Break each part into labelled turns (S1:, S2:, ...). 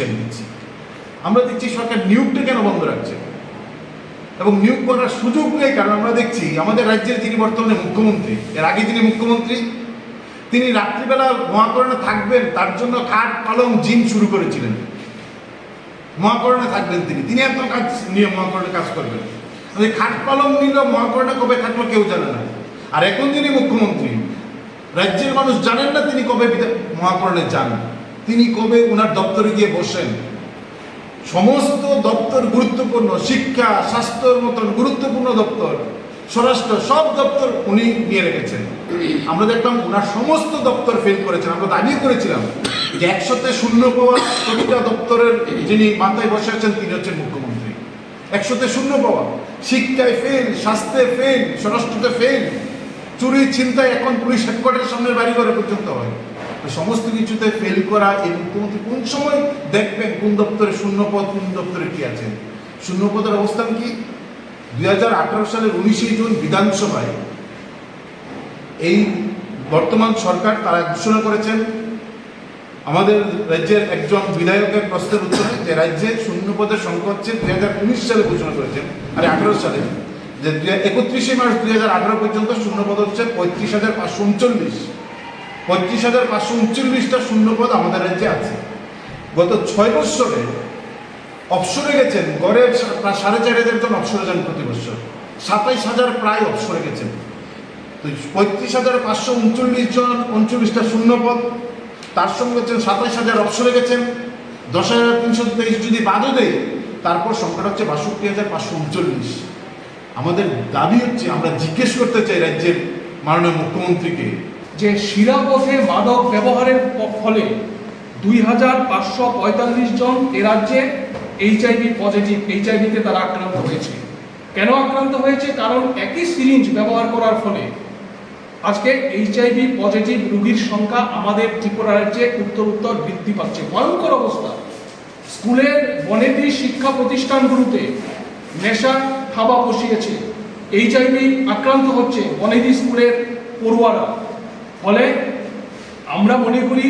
S1: হুঁশিয়ারি দিচ্ছি আমরা দেখছি সরকার নিয়োগটা কেন বন্ধ রাখছে? এবং নিয়োগ করার সুযোগ নেই, কারণ আমরা দেখছি আমাদের রাজ্যের যিনি বর্তমানে মুখ্যমন্ত্রী, এর আগে যিনি মুখ্যমন্ত্রী, তিনি রাত্রিবেলা মহাকরণে থাকবেন, তার জন্য খাট, পালং, জিম শুরু করেছিলেন। মহাকরণে থাকবেন তিনি। তিনি এত কাজ নিয়ে মহাকরণে কাজ করবেন। খাট, পালং নিল, মহাকরণে কবে থাকল কেউ জানে না। আর এখন যিনি মুখ্যমন্ত্রী, রাজ্যের মানুষ জানেন না তিনি কবে মহাকরণে যান। তিনি কবে ওনার দপ্তরে গিয়ে বসেন? সমস্ত দপ্তর গুরুত্বপূর্ণ, শিক্ষা, স্বাস্থ্যর মতন গুরুত্বপূর্ণ দপ্তর, স্বরাষ্ট্র, সব দপ্তর উনি নিয়ে রেখেছেন। আমরা দেখলাম ওনার সমস্ত দপ্তর ফেল করেছেন। আমরা দাবি করেছিলাম যে একশোতে শূন্য পাওয়া প্রতিটা দপ্তরের যিনি মাথায় বসে আছেন, তিনি হচ্ছেন মুখ্যমন্ত্রী। একশোতে শূন্য পাওয়া, শিক্ষায় ফেল স্বাস্থ্যে ফেল স্বরাষ্ট্রতে ফেল চুরি চিন্তায় এখন পুলিশ হেডকোয়ার্টার সামনের বাড়ি ঘরে পর্যন্ত হয়। সমস্ত কিছুতে ফেল করা এই মুখ্যমন্ত্রী কোন সময় দেখবেন কোন দপ্তরে শূন্য পদ কোন দপ্তরে কি আছে? শূন্য পদের অবস্থান কি? দুই হাজার আঠারো সালের উনিশে জুন বিধানসভায় এই বর্তমান সরকার তারা ঘোষণা করেছেন। আমাদের রাজ্যের একজন বিধায়কের প্রশ্নের উত্তরে যে রাজ্যে শূন্য পদের সংখ্যা হচ্ছে দুই হাজার উনিশ সালে ঘোষণা করেছেন আর আঠারো সালে, যে একত্রিশে মার্চ দুই হাজার আঠারো পর্যন্ত শূন্য পদ হচ্ছে পঁয়ত্রিশ হাজার পাঁচশো উনচল্লিশ। পঁয়ত্রিশ হাজার পাঁচশো উনচল্লিশটা শূন্যপদ আমাদের রাজ্যে আছে। গত ছয় বৎসরে অপসরে গেছেন, গড়ে প্রায় সাড়ে চার হাজার জন অপসরে যান প্রতি বছর। সাতাইশ হাজার প্রায় অপসরে গেছেন। তো পঁয়ত্রিশ হাজার পাঁচশো উনচল্লিশ জন, উনচল্লিশটা শূন্যপদ। তার সঙ্গে হচ্ছেন সাতাইশ হাজার অপসরে গেছেন। দশ হাজার তিনশো তেইশ যদি বাদও দেয় তারপর সংখ্যাটা হচ্ছে বাষট্টি হাজার পাঁচশো উনচল্লিশ। আমাদের দাবি হচ্ছে, আমরা জিজ্ঞেস করতে চাই রাজ্যের মাননীয় মুখ্যমন্ত্রীকে
S2: যে শিরাপথে মাদক ব্যবহারের ফলে দুই হাজার পাঁচশো পঁয়তাল্লিশ জন এ রাজ্যে এইচআইভি পজিটিভ এইচআইভিতে তারা আক্রান্ত হয়েছে। কেন আক্রান্ত হয়েছে? কারণ একই সিরিঞ্জ ব্যবহার করার ফলে আজকে এইচআইভি পজিটিভ রুগীর সংখ্যা আমাদের ত্রিপুরা রাজ্যে উত্তর উত্তর বৃদ্ধি পাচ্ছে। ভয়ঙ্কর অবস্থা। স্কুলের বনেদি শিক্ষা প্রতিষ্ঠানগুলোতে নেশা খাওয়া বসিয়েছে। এইচআইভি আক্রান্ত হচ্ছে বনেদি স্কুলের পড়ুয়ারা। ফলে আমরা মনে করি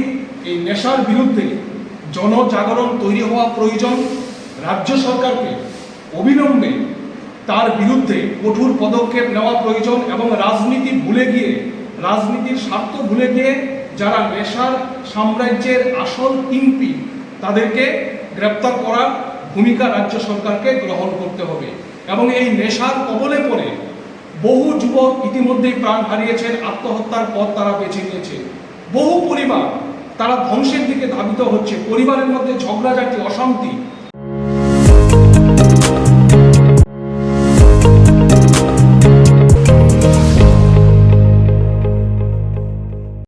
S2: এই নেশার বিরুদ্ধে জনজাগরণ তৈরি হওয়া প্রয়োজন। রাজ্য সরকারকে অবিলম্বে তার বিরুদ্ধে কঠোর পদক্ষেপ নেওয়া প্রয়োজন এবং রাজনীতি ভুলে গিয়ে, রাজনীতির স্বার্থ ভুলে গিয়ে যারা নেশার সাম্রাজ্যের আসল কিংপি তাদেরকে গ্রেপ্তার করার ভূমিকা রাজ্য সরকারকে গ্রহণ করতে হবে। এবং এই নেশার কবলে পড়ে বহু যুবক ইতিমধ্যেই প্রাণ হারিয়েছেন, আত্মহত্যার পথ তারা বেছে নিয়েছে। বহু পরিবার তারা ধ্বংসের দিকে ধাবিত হচ্ছে। পরিবারের মধ্যে ঝগড়াঝাটি, অশান্তি